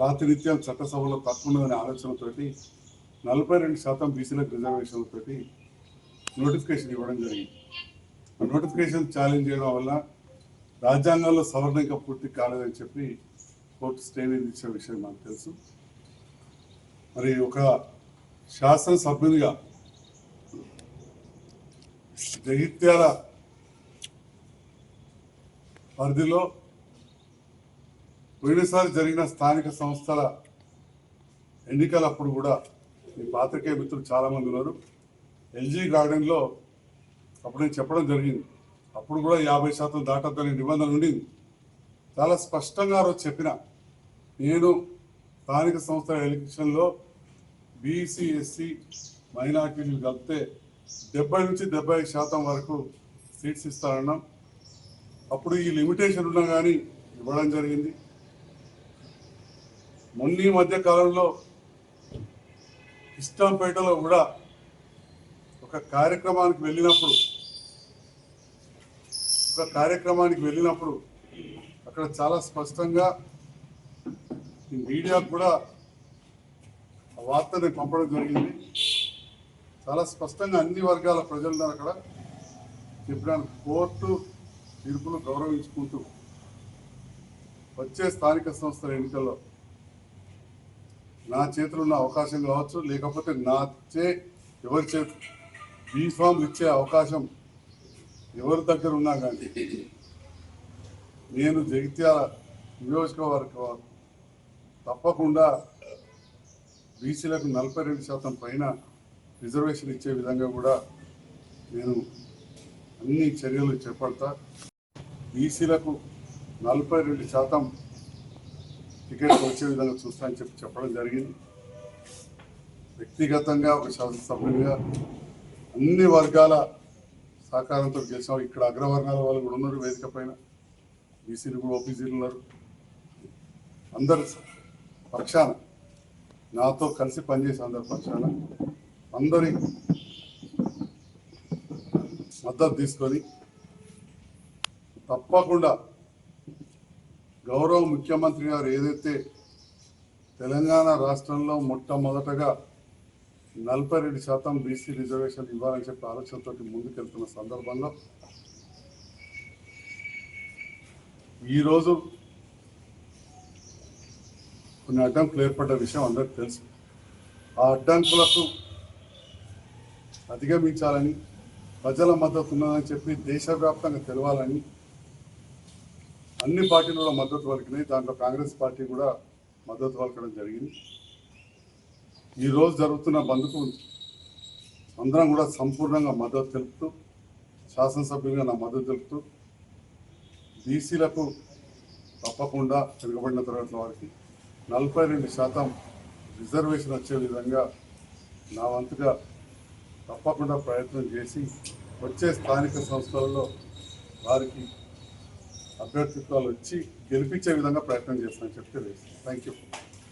ప్రాతినిధ్యం చట్టసభలో తక్కువ ఆలోచనతోటి నలభై రెండు శాతం బీసీలకు రిజర్వేషన్లతోటి నోటిఫికేషన్ ఇవ్వడం జరిగింది. నోటిఫికేషన్ ఛాలెంజ్ చేయడం వల్ల రాజ్యాంగంలో సవరణ ఇంకా పూర్తి కాలేదని చెప్పి కోర్టు స్టే విధించిన విషయం నాకు తెలుసు. మరి ఒక శాసనసభ్యునిగా జగిత్యాల పరిధిలో పోయినసారి జరిగిన స్థానిక సంస్థల ఎన్నికలప్పుడు కూడా మీ పాత్రికేయ మిత్రులు చాలామంది ఉన్నారు. ఎల్జీ గార్డెన్లో అప్పుడు నేను చెప్పడం జరిగింది. అప్పుడు కూడా యాభై శాతం దాటద్దని నిబంధన ఉండింది. చాలా స్పష్టంగా రోజు చెప్పిన నేను స్థానిక సంస్థల ఎలక్షన్లో బీసీ ఎస్సీ మైనార్టీలు కలిపితే డెబ్బై నుంచి డెబ్బై ఐదు శాతం వరకు సీట్స్ ఇస్తానన్నాం. అప్పుడు ఈ లిమిటేషన్ ఉన్నా కానీ ఇవ్వడం జరిగింది. మొన్న ఈ మధ్య కాలంలో ఇష్టంపేటలో కూడా ఒక కార్యక్రమానికి వెళ్ళినప్పుడు ఒక కార్యక్రమానికి వెళ్ళినప్పుడు అక్కడ చాలా స్పష్టంగా ఈ మీడియాకు కూడా ఆ వార్తని పంపడం జరిగింది. చాలా స్పష్టంగా అన్ని వర్గాల ప్రజలను అక్కడ. చెప్పడానికి కోర్టు తీర్పును గౌరవించుకుంటూ వచ్చే స్థానిక సంస్థల ఎన్నికల్లో నా చేతిలో ఉన్న అవకాశం కావచ్చు లేకపోతే నా చే ఎవరి చేతి బీఫామ్ ఇచ్చే అవకాశం ఎవరి దగ్గర ఉన్నా కానీ. నేను జగిత్యాల నియోజకవర్గం తప్పకుండా బీసీలకు నలభై రెండు శాతం పైన రిజర్వేషన్ ఇచ్చే విధంగా కూడా నేను అన్ని చర్యలు చేపడతా. బీసీలకు నలభై రెండు శాతం టికెట్ వచ్చే విధంగా చూస్తానని చెప్పి చెప్పడం జరిగింది. వ్యక్తిగతంగా ఒక శాసనసభ్యుడిగా అన్ని వర్గాల సహకారంతో గెలిచాం. ఇక్కడ అగ్రవర్ణాల వాళ్ళు కూడా ఉన్నారు వేదిక పైన. బీసీలు కూడా ఓబీసీలు ఉన్నారు. అందరు పక్షాన నాతో కలిసి పనిచేసే అందరి పక్షాన అందరి మద్దతు తీసుకొని తప్పకుండా గౌరవ ముఖ్యమంత్రి గారు ఏదైతే తెలంగాణ రాష్ట్రంలో మొట్టమొదటగా నలభై రెండు శాతం బీసీ రిజర్వేషన్ ఇవ్వాలని చెప్పి ఆలోచనతో ముందుకెళ్తున్న సందర్భంలో ఈరోజు కొన్ని అడ్డంకులు ఏర్పడ్డ విషయం అందరికి తెలుసు. ఆ అడ్డంకులకు అధిగమించాలని ప్రజల మద్దతు ఉన్నదని చెప్పి దేశవ్యాప్తంగా తెలవాలని అన్ని పార్టీలు కూడా మద్దతు పలికినాయి. దాంట్లో కాంగ్రెస్ పార్టీ కూడా మద్దతు పలకడం జరిగింది. ఈరోజు జరుగుతున్న బంద్కు అందరం కూడా సంపూర్ణంగా మద్దతు తెలుపుతూ శాసనసభ్యులుగా నా మద్దతు తెలుపుతూ బీసీలకు తప్పకుండా తిరగబడిన తరగతుల వారికి నలభై రెండు శాతం రిజర్వేషన్ వచ్చే విధంగా నా వంతుగా తప్పకుండా ప్రయత్నం చేసి వచ్చే స్థానిక సంస్థలలో వారికి అభ్యర్థిత్వాలు వచ్చి గెలిపించే విధంగా ప్రయత్నం చేస్తానని చెప్తే థ్యాంక్ యూ